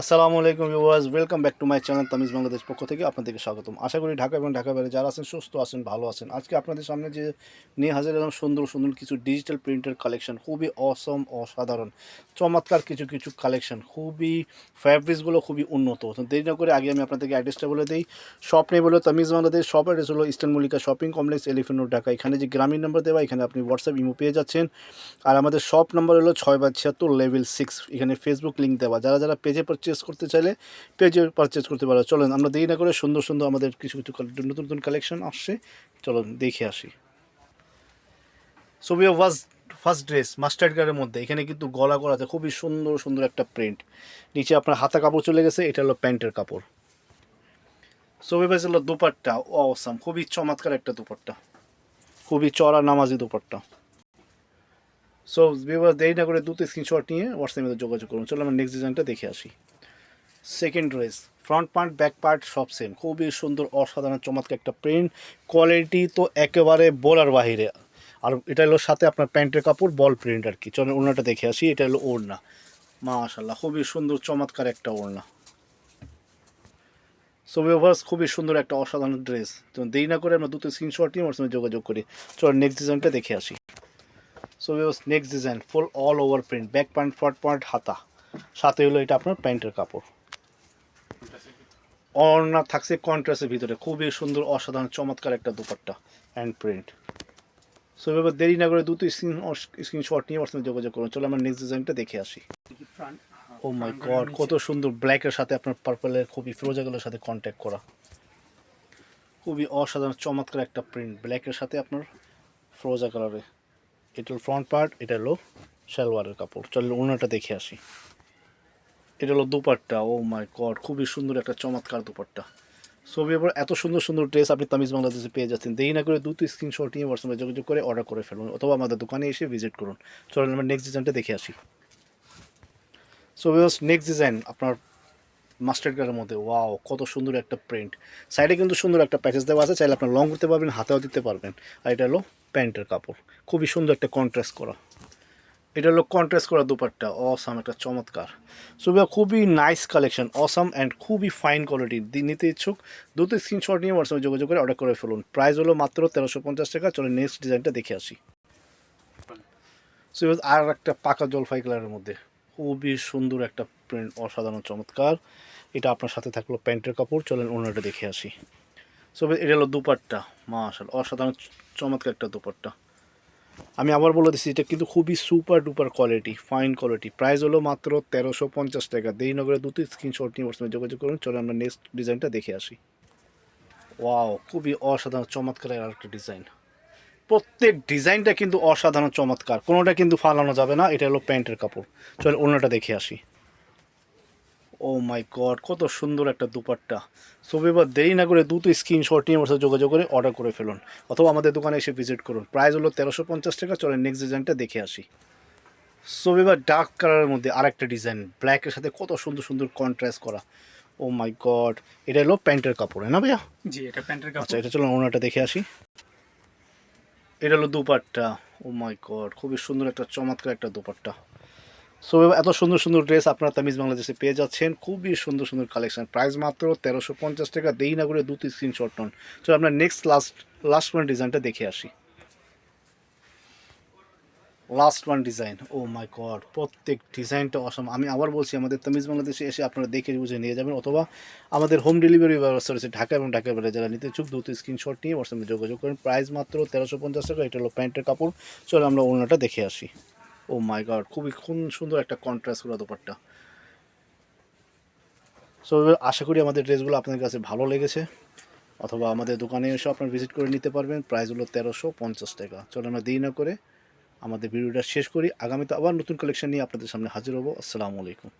আসসালামু আলাইকুম viewers, welcome back to my channel Tamij Bangladesh পক্ষ থেকে আপনাদেরকে স্বাগতম। আশা করি ঢাকা এবং ঢাকা বাইরে যারা আছেন, সুস্থ আছেন, ভালো আছেন। আজকে আপনাদের সামনে যে নিয়ে হাজির হলাম সুন্দর সুন্দর কিছু ডিজিটাল প্রিন্টের কালেকশন খুবই অসম অসাধারণ, চমৎকার কিছু কিছু কালেকশন খুবই ফ্যাব্রিক্সগুলো খুবই উন্নত। দেরি না করে আগে আমি আপনাদেরকে অ্যাড্রেসটা বলে দিই। শপ নেই বলে তামিজ বাংলাদেশ শপ অ্যাড্রেস হলো eastern Mallika shopping complex elephant road Dhaka. এখানে যে গ্রামীণ নাম্বার দেওয়া, এখানে আপনি হোয়াটসঅ্যাপ ইমো পেয়ে যাচ্ছেন। আর আমাদের শপ নাম্বার হলো ছয় বা ছিয়াত্তর লেভেল সিক্স এখানে ফেসবুক লিঙ্ক দেওয়া। যারা যারা পেজে পারচেস করতে চাইলে পেজে পারচেস করতে পারো। চলেন, আমরা দেরি না করে সুন্দর সুন্দর আমাদের কিছু কিছু নতুন নতুন কালেকশন আসছে। চলুন, দেখে আসি। ছবি ফার্স্ট ফার্স্ট ড্রেস মাস্টার্ড কালারের মধ্যে। এখানে কিন্তু গলা গলাতে খুবই সুন্দর সুন্দর একটা প্রিন্ট নিচে আপনার হাতা কাপড় চলে গেছে, এটা হলো প্যান্টের কাপড়। ছবি পাইছে হলো দুপাট্টা অসাম খুবই চমৎকার একটা দুপাট্টা। খুবই চড়া, নামাজি দুপাট্টা। সো বিবার দেরি না করে দুটো স্ক্রিনশট নিয়ে হোয়াটসঅ্যাপে যোগাযোগ করুন। চলো আমরা নেক্সট ডিজাইনটা দেখে আসি। Second dress front part back part সব সেম খুবই সুন্দর, অসাধারণ, চমৎকার একটা প্রিন্ট কোয়ালিটি তো একেবারে বলার বাহিরে। আর এটা হলো সাথে আপনার প্যান্টের কাপড় বল প্রিন্ট আর কি। চলেন ওড়নাটা দেখে আসি, এটা হলো ওড়না। মাশাল্লাহ খুবই সুন্দর, চমৎকার একটা ওড়না। সো ভিউভার্স খুবই সুন্দর একটা অসাধারণ ড্রেস তো দেরি না করে আমরা দুটো স্ক্রিনশট নিয়ে আমার সঙ্গে যোগাযোগ করি। চলো নেক্সট ডিজাইনটা দেখে আসি। So viewers next design full all over print back pant front pant হাতা। সাথে হলো এটা আপনার প্যান্টের কাপড়। অর্ণা থাকছে কন্ট্রাস্টের ভিতরে। খুবই সুন্দর, অসাধারণ, চমৎকার একটা দুপাট্টা হ্যান্ড প্রিন্ট সো এবার দেরি না করে দুটো স্ক্রিন স্ক্রিনশট নিয়ে আমার সঙ্গে যোগাযোগ করুন। চলো আমরা নেক্সট ডিজাইনটা দেখে আসি। ও মাই গড কত সুন্দর ব্ল্যাকের সাথে আপনার পার্পলের খুবই ফিরোজাগুলোর সাথে কন্ট্যাক্ট করা। খুবই অসাধারণ, চমৎকার একটা প্রিন্ট ব্ল্যাকের সাথে আপনার ফ্রোজা কালারে এটা ফ্রন্ট পার্ট এটা হলো সালোয়ারের কাপড়। চলো ওনাটা দেখে আসি। এটা হলো দুপাট্টা ও মাই গড খুবই সুন্দর একটা চমৎকার দুপাট্টা। ছবি এবার এত সুন্দর সুন্দর ড্রেস আপনি তামিজ বাংলাদেশে পেয়ে যাচ্ছেন। দেরি না করে দুটো স্ক্রিনশট নিয়ে হোয়াটসঅ্যাপে যোগাযোগ করে অর্ডার করে ফেলুন, অথবা আমাদের দোকানে এসে ভিজিট করুন। চলুন আমরা নেক্সট ডিজাইনটা দেখে আসি। সো নেক্সট ডিজাইন আপনার মাস্টার্ড কালারের মধ্যে ওয়াও কত সুন্দর একটা প্রিন্ট সাইডে কিন্তু সুন্দর একটা প্যাকেজ দেওয়া আছে, চাইলে আপনার লং করতে পারবেন, হাতেও দিতে পারবেন। আর এটা হলো প্যান্টের কাপড়, খুবই সুন্দর একটা কন্ট্রাস্ট করা। এটা হলো কন্ট্রাস্ট করা দুপাট্টা। অসাম একটা চমৎকার। সো খুবই নাইস কালেকশন অসাম অ্যান্ড খুবই ফাইন কোয়ালিটির নিতে ইচ্ছুক দুটো স্ক্রিনশট নিয়ে আমার সঙ্গে যোগাযোগ করে অর্ডার করে ফেলুন। প্রাইস হলো মাত্র তেরোশো পঞ্চাশ টাকা চলে নেক্সট ডিজাইনটা দেখে আসি। সো আর একটা পাকা জলফাই কালারের মধ্যে। খুবই সুন্দর একটা প্রিন্ট অসাধারণ, চমৎকার। এটা আপনার সাথে থাকল প্যান্টের কাপড়, চলেন ওনাটা দেখে আসি। সো এটা হলো দুপাট্টা। মাশাল অসাধারণ, চমৎকার একটা দুপাট্টা। আমি আবার বলে দিচ্ছি, এটা কিন্তু খুবই super duper quality fine quality price হলো মাত্র তেরোশো পঞ্চাশ টাকা। দেইনগরে দুটি স্ক্রিনশট নিয়ে বসে যোগাযোগ করুন। চলে আমরা নেক্সট ডিজাইনটা দেখে আসি। ওয়াও খুবই অসাধারণ, চমৎকার আর একটা ডিজাইন প্রত্যেক ডিজাইনটা কিন্তু অসাধারণ, চমৎকার। কোনোটা কিন্তু ফালানো যাবে না, এটা হলো প্যান্টের কাপড়। চলে অন্যটা দেখে আসি। ও মাই গড কত সুন্দর একটা দুপাট্টা। ছবি এবার দেরি না করে দুটো স্ক্রিনশট নিয়ে আমার সাথে যোগাযোগ করে অর্ডার করে ফেলুন। অথবা আমাদের দোকানে এসে ভিজিট করুন। প্রাইস হলো তেরোশো পঞ্চাশ টাকা চলেন নেক্সট ডিজাইনটা দেখে আসি। ছবি এবার ডার্ক কালারের মধ্যে আরেকটা ডিজাইন ব্ল্যাকের সাথে কত সুন্দর সুন্দর কন্ট্রাস্ট করা। ও মাই গড এটা হলো প্যান্টের কাপড় না ভাইয়া? জি এটা প্যান্টের কাপড়। আচ্ছা এটা চলুন ওনাটা দেখে আসি। এটা হলো দুপাট্টা। ও মাই গড খুবই সুন্দর একটা চমৎকার একটা দুপাট্টা। সো এত সুন্দর সুন্দর ড্রেস আপনারা তামিজ বাংলাদেশে পেয়ে যাচ্ছেন। খুবই সুন্দর সুন্দর কালেকশন প্রাইস মাত্র তেরোশো পঞ্চাশ টাকা। দেই না করে দুটি স্ক্রিনশট নন। চলো আমরা নেক্সট লাস্ট লাস্ট ওয়ান ডিজাইনটা দেখে আসি। Last one design oh my god প্রত্যেক ডিজাইনটা অসম আমি আবার বলছি, আমাদের তামিজ বাংলাদেশে এসে আপনারা দেখে বুঝে নিয়ে যাবেন। অথবা আমাদের হোম ডেলিভারি ব্যবস্থা রয়েছে ঢাকা এবং ঢাকার বাইরে। যারা নিতে চুক দুটো স্ক্রিনশট নিয়ে সঙ্গে যোগাযোগ করেন। প্রাইস মাত্র তেরোশো পঞ্চাশ টাকা। এটা হলো প্যান্টের কাপড়। চলো আমরা ওনাটা দেখে আসি। ও মাই গড খুবই খুব সুন্দর একটা কন্ট্রাস্ট করা দোপারটা সো আশা করি আমাদের ড্রেসগুলো আপনাদের কাছে ভালো লেগেছে। অথবা আমাদের দোকানে এসে আপনারা ভিজিট করে নিতে পারবেন। প্রাইস হলো তেরোশো পঞ্চাশ টাকা। চলো আমরা দিই না করে আমাদের ভিডিওটা শেষ করি। আগামীতে আবার নতুন কালেকশন নিয়ে আপনাদের সামনে হাজির হব। আসসালামু আলাইকুম।